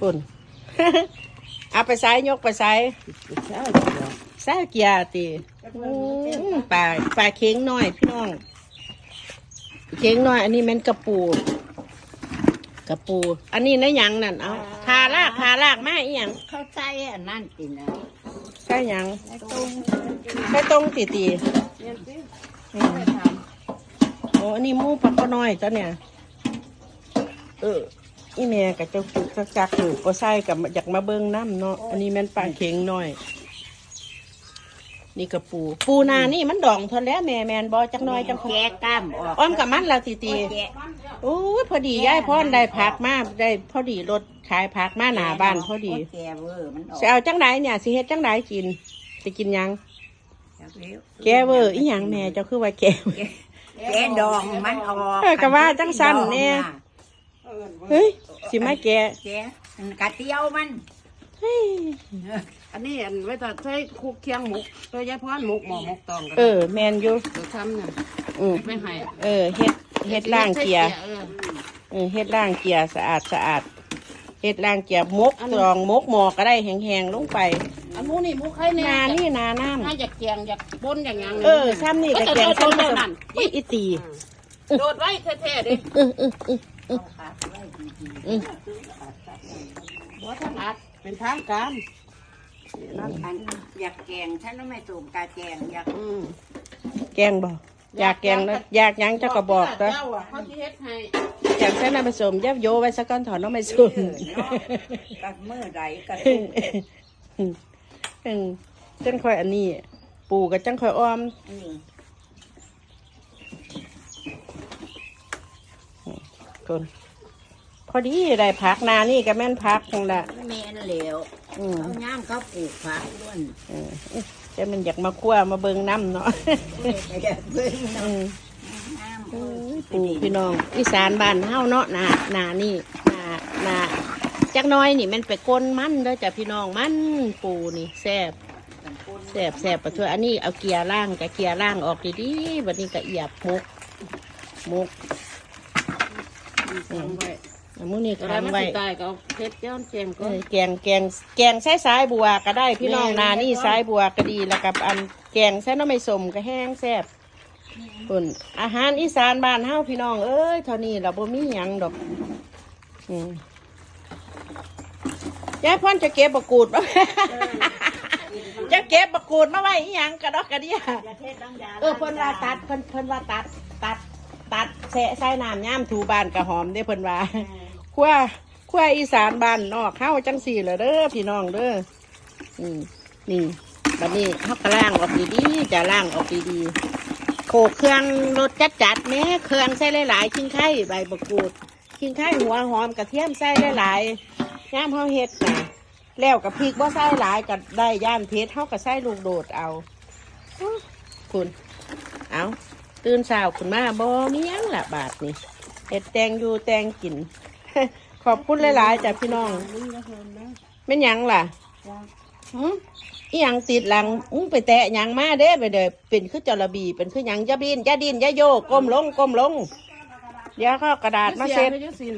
ปุ่นเอาไปใส่ยกไปใส่ใช่ใส่เกียร์ตีอืมปลาปลาเค็งน้อยพี่น้อง เค็งน้อย อันนี้แมันกระปู กระปู อันนี้นะหยังนั่นเอาทาลากทาลากมาอีหยังเข้าใจอันนั่นกินนะใช่หยังไอ้ตุ้งใช่ตรงตีตีเนี่ยสิอืมโอ้อันนี้หมูปักก็น้อยจ้ะเนี่ย เออ อีแม่กับเจ้าจุกจักจักอยู่ก็ใส่กับอยากมาเบิ้งน้ำเนาะอันนี้แม่นปลาเค็งน้อย นี่กระปู ปูนานี่มันดองทนแล้วแม่แมนบอจักหน้อยจังแกะกล้ามออกอ้อมกับมันแล้วตีตีแกะโอ้ยพอดียายพ่อนได้ผักมาได้พอดีรถขายผักมาหน้าบ้านพอดีแกะเวอร์มันออกสิเอาจังไดเนี่ยสิเฮ็ดจังไดกินสิกินหยัง แกเวอร์อีหยังแม่เจ้าคือว่าแกเวอร์ แกะดองมันออกเออก็ว่าจังสั่นแน่ เฮ้ยสิมาแกะแกะมันกระเตียวมันเฮ้ยอันนี้อันไว้ตัดใช้คุกเคียงหมกตัวยายพรหมกหมอหมกตองกันเออ แมนอยู่ตัวซ้ำเนี่ยอืมไม่ให้เออเฮ็ดเฮ็ดล่างเกียร์เออเออเฮ็ดล่างเกียร์สะอาดสะอาดเฮ็ดล่างเกียร์มกตรองมกหมอก็ได้แห้งๆลงไปอันหมูนี่หมูไข่เนี่ยนานี่นาน้ถ้าอยากแกงอยากบนอย่างยังำเออซ้ำนี่กระแกงซ้ำเท่านี่นั้นอุ้ยอีตีโดดไว้แท้ๆดิ ออเออเออเออบ่ถนัดเป็นทางการอันอยากแกงฉันไม่สูงกาแกงอยากอืมแกงบ่อยากแกงนะอยากยังเจ้าก็บอกนะเจ้าอเขาที่เฮ็ดให้อยากใส่น้ำผสมยับโยไว้สักก้อนถอนน้ำไม่สมกับมือไหลกระตุ้งเออจังค่อยอันนี้ ปู่กับจังค่อยอ้อม อืมคนพอดีได้พักนานี่ก็แม่นพักนั่นแหละแม่นเหลวอืมเขาย่ามเขาปลูกผักด้วยเออจะมันอยากมาคั่วมาเบิงน้ำเนาะอยากเบิ่งอืมน้ำเอ้ยปูพี่น้องอีสานบ้านเฮาเนาะนานานี่นานาจักหน้อยนี่มันไปก้นมันเด้อจ้ะพี่น้องมันปูนี่แซ่บแซ่บแซ่บปะทั่วอันนี้เอาเกียร์ล่างกับเกียร์ล่างออกดีๆบัดนี้ก็เอียบมุกมุก ทำไว้อันมื้อนี้อะไรมันทำไว้สิตายก็เอาเฮ็ดย้อนแกงเอก่อนอแกงแกงแกงใช้สายบัวก็ได้พี่น้องแม่นานี่สายบัวก็ดีแล้วกับอันแกงใช้น้ำไม่สมก็แห้งแซ่บปุ่นอาหารอีสานบ้านเฮาพี่น้องเอ้ยเท่านี้เราบ่มีหยังดอกอืมยายพ่อนจะเก็บบักกูดมา จะเก็บบักกูดมาไว้อีหยังกระดอกกระเดียเออเพิ่นว่าตัดเพิ่นเพิ่นว่าตัด ตัดตัดแสะใส่น้ำย่ามถูบ้านกระหอมเด้เพิ่นว่าขั้วขั้วอีสานบ้านนอกเข้าจังสี่เลยเด้อพี่น้องเด้ออืมนี่บัดนี้เขาก็ล่างออกดีๆจะล่างออกดีๆโขกเครื่องรสจัดๆแม่เครื่องใส่หลายๆขิงไข่ใบมะกรูดขิงไข่หัวหอมกระเทียมใส่หลายๆย่ามเขาเฮ็ดนะแล้วกับพริกว่าใส่หลายก็ได้ย่านเพชรเขาก็ใส่ลูกโดดเอาอื้อคุณเอา ตื่นเช้าคุณมาบ่มียังละบาทนี่เฮ็ดแตงอยู่แตงกิน ขอบคุณหลายๆจากพี่น้องไม่นยังล่ะหืมอีหยังติดหลังมึงไปแตะหยังมาเด้ไปเด้อเป็นคือจระบีเป็นคือหยังอยาบินอยาดินอยาโยกก้มลงก้มลงเดี๋ยวเขาเอากระดาษมาเซ็ตเสี